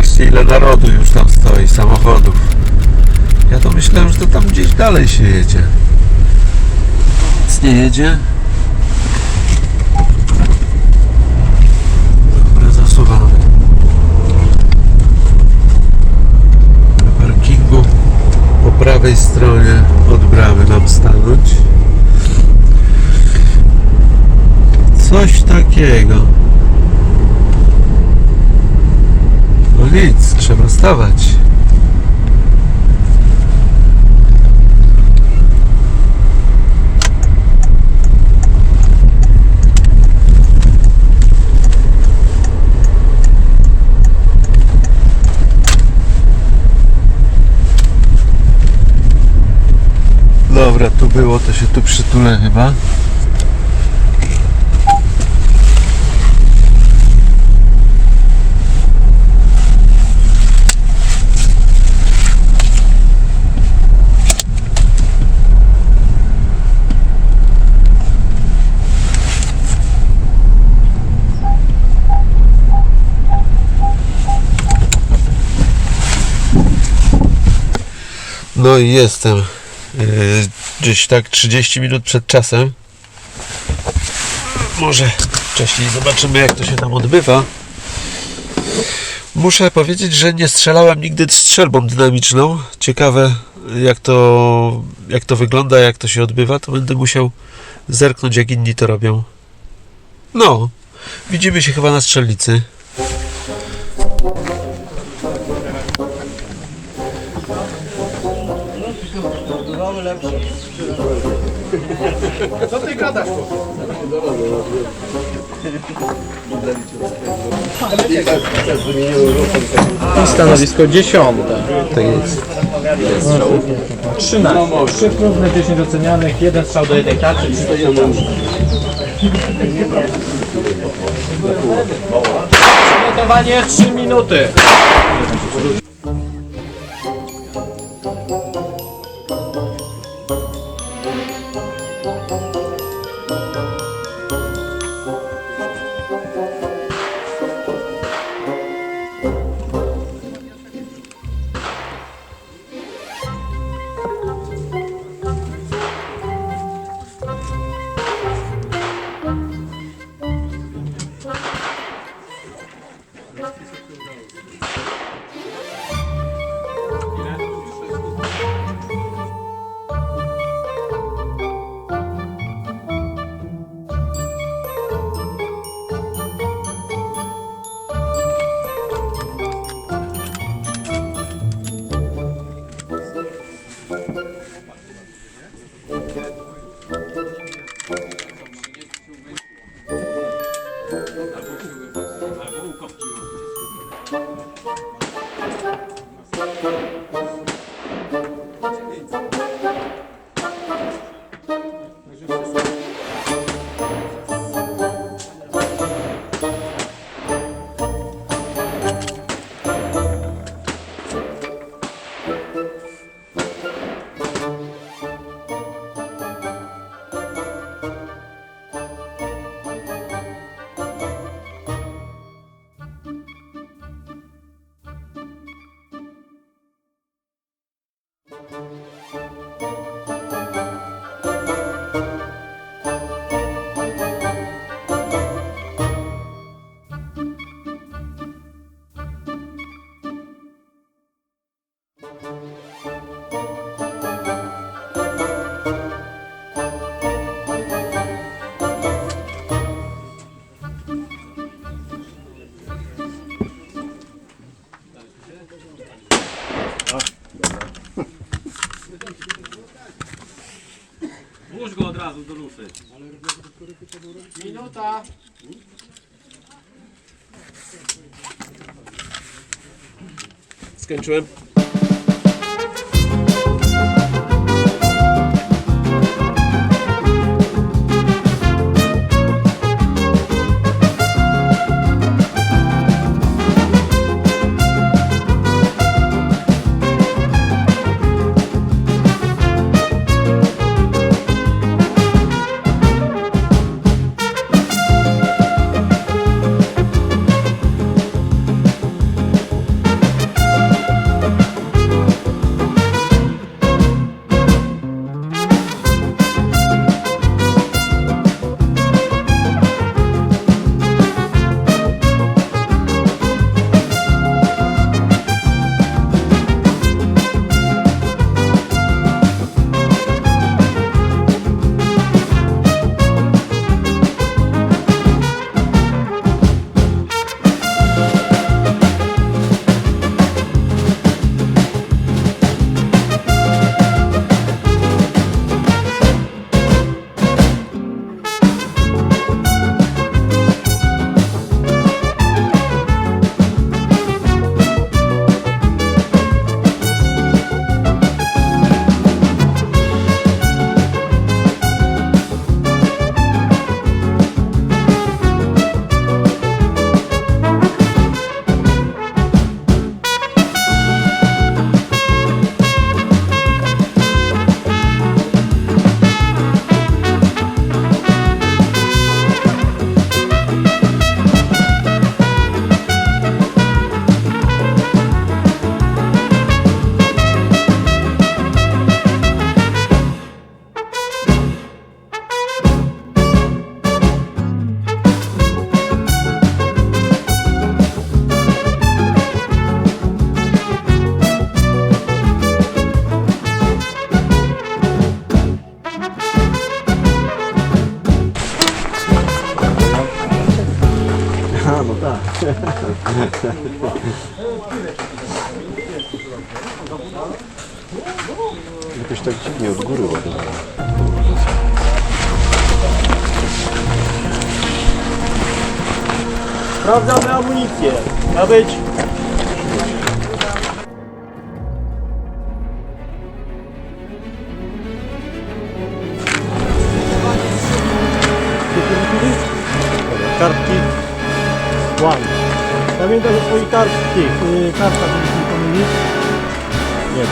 Zobaczcie ile narodu już tam stoi, samochodów. Ja to myślałem, że to tam gdzieś dalej się jedzie. Nic nie jedzie. Dobra, zasuwamy. Na parkingu po prawej stronie od bramy mam stanąć. Coś takiego. No nic, trzeba stawać. Dobra, tu było, to się tu przytulę chyba. No i jestem e, gdzieś tak 30 minut przed czasem. Może wcześniej zobaczymy jak to się tam odbywa. Muszę powiedzieć, że nie strzelałem nigdy strzelbą dynamiczną. Ciekawe jak to, jak to wygląda, jak to się odbywa, to będę musiał zerknąć jak inni to robią. No, widzimy się chyba na strzelnicy. I stanowisko dziesiąte. Tak jest. 13. 3 próbne, 10 ocenianych, jeden strzał do jednej tarczy, 3 Przygotowanie 3 minuty. Lufy. Minuta. Skończyłem. Jakoś tak dziwnie od góry ładnie. Sprawdzamy amunicję. Ma być. Pamiętaj o swoich kartkach. Yy, kartkach, żebyś nie wiem.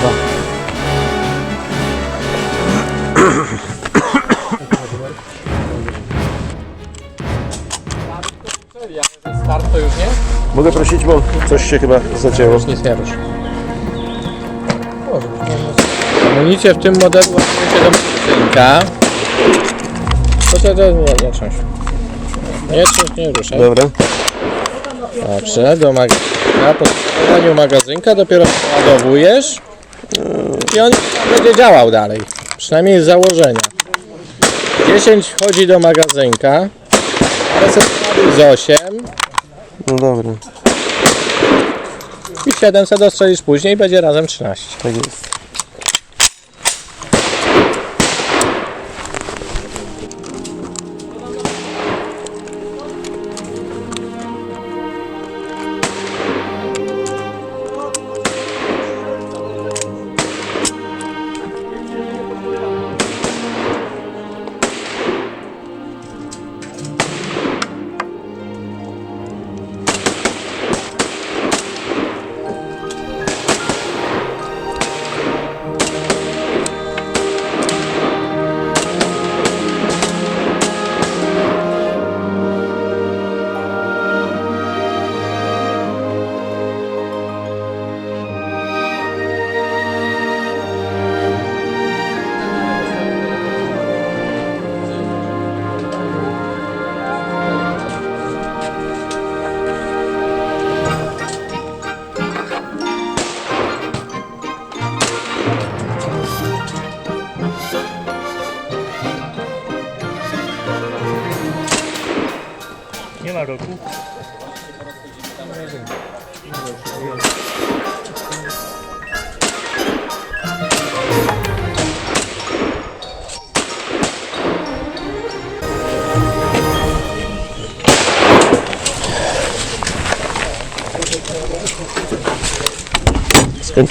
Dwa. Start to już nie? Mogę prosić, bo coś się chyba zacięło. Nic nie rusz. Amunicję w tym modelu ładujecie do magazynka. To to, to nie, nie trząś. Nie ruszaj. Dobra. Dobrze, do magazynka. Po składaniu magazynka dopiero ładowujesz i on będzie działał dalej. Przynajmniej z założenia. 10 wchodzi do magazynka. Reset z 8 No dobra, i 700 dostrzelisz później i będzie razem 13. tak jest.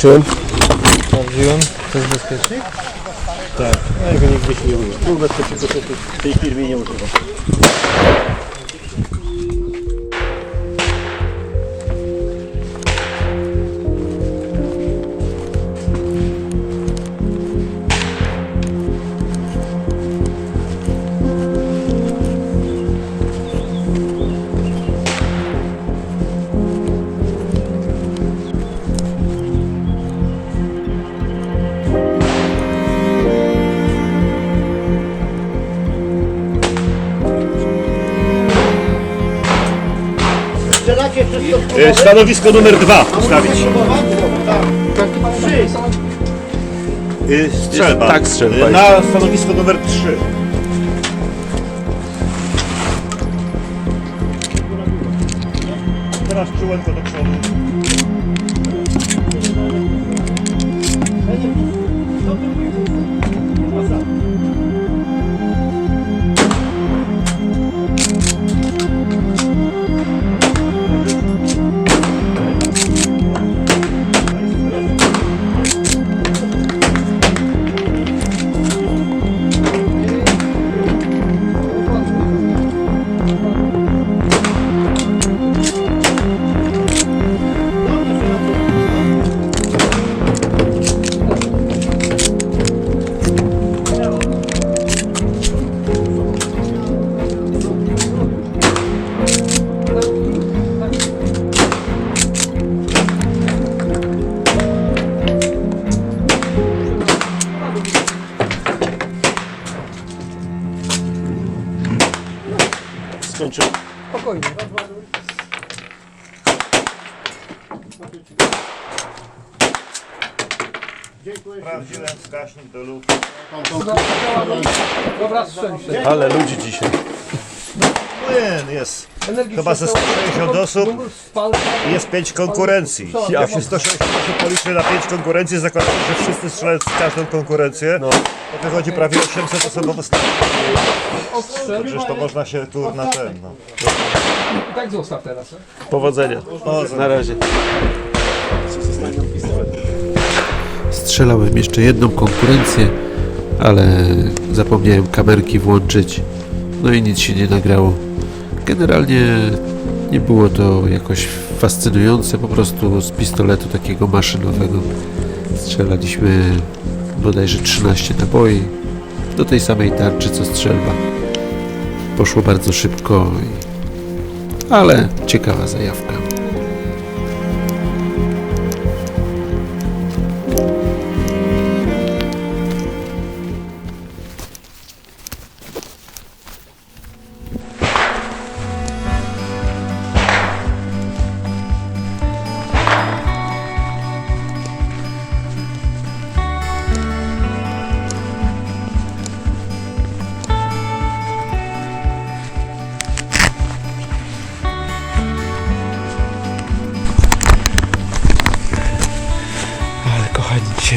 Skończyłem. Sprawdziłem, to jest bezpieczny? Tak. No jego nigdy się nie używa. Był bezpieczny, to w tej firmie nie używa. Stanowisko numer dwa ustawić. E, Strzelba. Tak, strzelba E, Na stanowisko numer trzy. Teraz czułenko do Skończyłem. Sprawdziłem wskaźnik do lub. Ale ludzi dzisiaj. Płyn jest chyba ze 160 osób i jest 5 konkurencji. Jak się 160 osób policzy na 5 konkurencji, zakładamy, że wszyscy strzelają w każdą konkurencję, to wychodzi prawie 800 osobowy start. Przecież to można się tu na ten, no. Tak zostaw teraz. Powodzenia. Na razie. Strzelałem jeszcze jedną konkurencję, ale zapomniałem kamerki włączyć. No i nic się nie nagrało. Generalnie nie było to jakoś fascynujące, po prostu z pistoletu takiego maszynowego strzelaliśmy bodajże 13 naboi do tej samej tarczy co strzelba. Poszło bardzo szybko, ale ciekawa zajawka.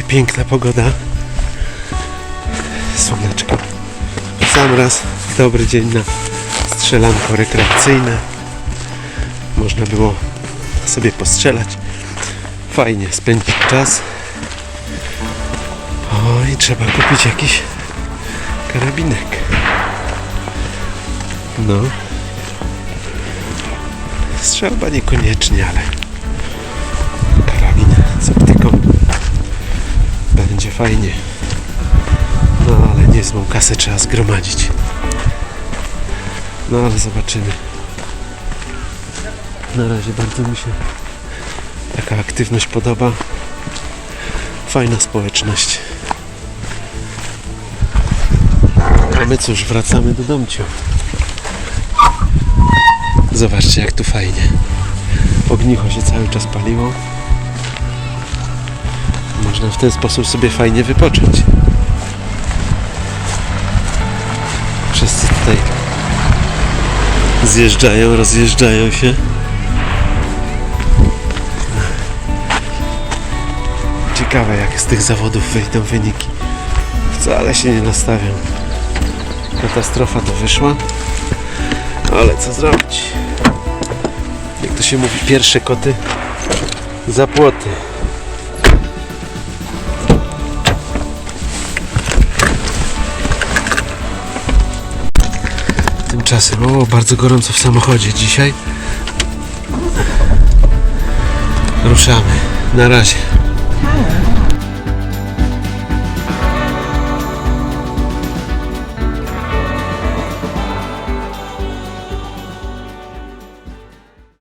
Piękna pogoda. Słoneczko. Sam raz dobry dzień na strzelanko rekreacyjne. Można było sobie postrzelać. Fajnie spędzić czas. O i trzeba kupić jakiś karabinek. No. Strzelba niekoniecznie, ale fajnie. No ale niezłą kasę trzeba zgromadzić. No ale zobaczymy. Na razie bardzo mi się taka aktywność podoba. Fajna społeczność. A my cóż, wracamy do domciu. Zobaczcie jak tu fajnie. Ognicho się cały czas paliło. Można w ten sposób sobie fajnie wypocząć. Wszyscy tutaj zjeżdżają, rozjeżdżają się. Ciekawe jak z tych zawodów wyjdą wyniki. Wcale się nie nastawiam. Katastrofa to wyszła. Ale co zrobić? Jak to się mówi, pierwsze koty za płoty. Tymczasem, o, bardzo gorąco w samochodzie dzisiaj. Ruszamy. Na razie.